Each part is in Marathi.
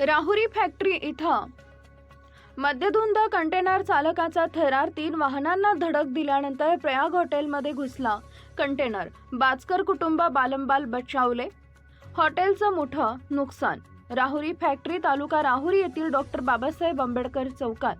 राहुरी फॅक्टरी इथं. मद्यधुंद कंटेनर चालकाचा थरार तीन वाहनांना धडक दिल्यानंतर प्रयाग हॉटेलमध्ये घुसला. कंटेनर बाचकर कुटुंब बालंबाल बचावले. हॉटेलचं मोठं नुकसान राहुरी फॅक्टरी तालुका राहुरी येथील डॉक्टर बाबासाहेब आंबेडकर चौकात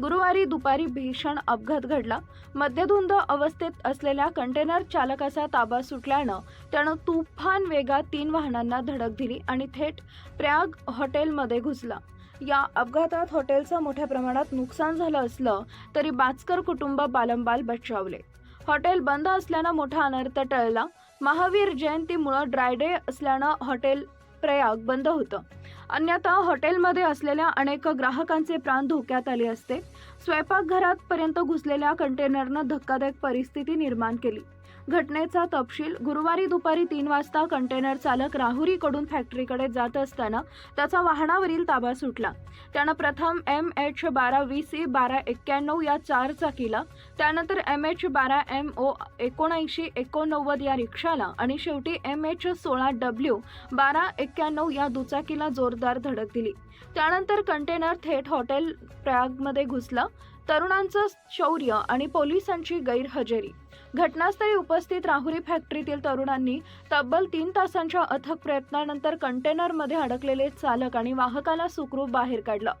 गुरुवारी दुपारी भीषण अपघात घडला. मद्यधुंद अवस्थेत असलेल्या कंटेनर चालकाचा ताबा सुटल्यानं त्यानं तुफान वेगात तीन वाहनांना धडक दिली आणि थेट प्रयाग हॉटेलमध्ये घुसला. या अपघातात हॉटेलचं मोठ्या प्रमाणात नुकसान झालं असलं तरी बाचकर कुटुंब बालंबाल बचावले. हॉटेल बंद असल्यानं मोठा अनर्थ टळला. महावीर जयंतीमुळं ड्रायडे असल्यानं हॉटेल प्रयाग बंद होतं. अन्यथा हॉटेलमध्ये असलेल्या अनेक ग्राहकांचे प्राण धोक्यात आले असते. स्वयंपाकघरात पर्यंत घुसलेल्या कंटेनरनं धक्कादायक परिस्थिती निर्माण केली. घटनेचा तपशील गुरुवारी दुपारी तीन वाजता कंटेनर चालक राहुरीकडून फॅक्टरीकडे जात असताना त्याचा वाहनावरील ताबा सुटला. त्यानं प्रथम एम एच बारा वी सी बारा एक्क्याण्णव या चार चाकीला त्यानंतर एम एच बारा एम ओ एकोणऐंशी एकोणनव्वद या रिक्षाला आणि शेवटी एम एच सोळा डब्ल्यू बारा एक्क्याण्णव या दुचाकीला जोरदार धडक दिली. त्यानंतर कंटेनर थेट हॉटेल प्रयागमध्ये घुसलं. तरुणांचं शौर्य आणि पोलिसांची गैरहजेरी. घटनास्थळी उपस्थित राहुरी फॅक्टरीतील तरुणांनी तब्बल तीन तासांच्या अथक प्रयत्नानंतर कंटेनरमध्ये अडकलेले चालक आणि वाहकाला सुखरूप बाहेर काढलं.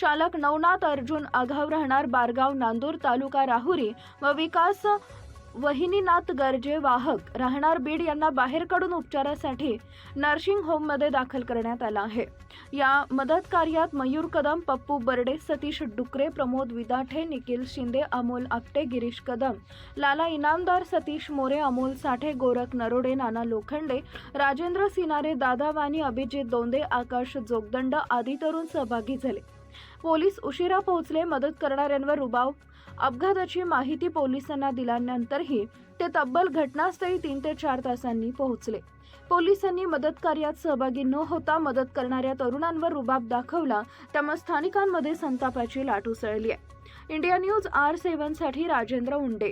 चालक नवनाथ अर्जुन आघाव राहणार बारगाव नांदूर तालुका राहुरी व विकास वहिनीनाथ गर्जे वाहक राहणार बीड यांना बाहेर काढून उपचारासाठी नर्सिंग होममध्ये दाखल करण्यात आला आहे. या मदत कार्यात मयूर कदम पप्पू बर्डे सतीश डुकरे प्रमोद विदाठे निखिल शिंदे अमोल आपटे गिरीश कदम लाला इनामदार सतीश मोरे अमोल साठे गोरख नरोडे नाना लोखंडे राजेंद्र सिनारे दादावानी अभिजित दोंदे आकाश जोगदंड आदी तरुण सहभागी झाले. पोलीस उशिरा पोहोचले मदत करणाऱ्यांवर रुबाव अपघाताची माहिती पोलिसांना दिल्यानंतरही ते तब्बल घटनास्थळी तीन ते चार तासांनी पोहोचले. पोलिसांनी मदत कार्यात सहभागी न होता मदत करणाऱ्या तरुणांवर रुबाब दाखवला त्यामुळे स्थानिकांमध्ये संतापाची लाट उसळली आहे. इंडिया न्यूज आर सेव्हनसाठी राजेंद्र उंडे.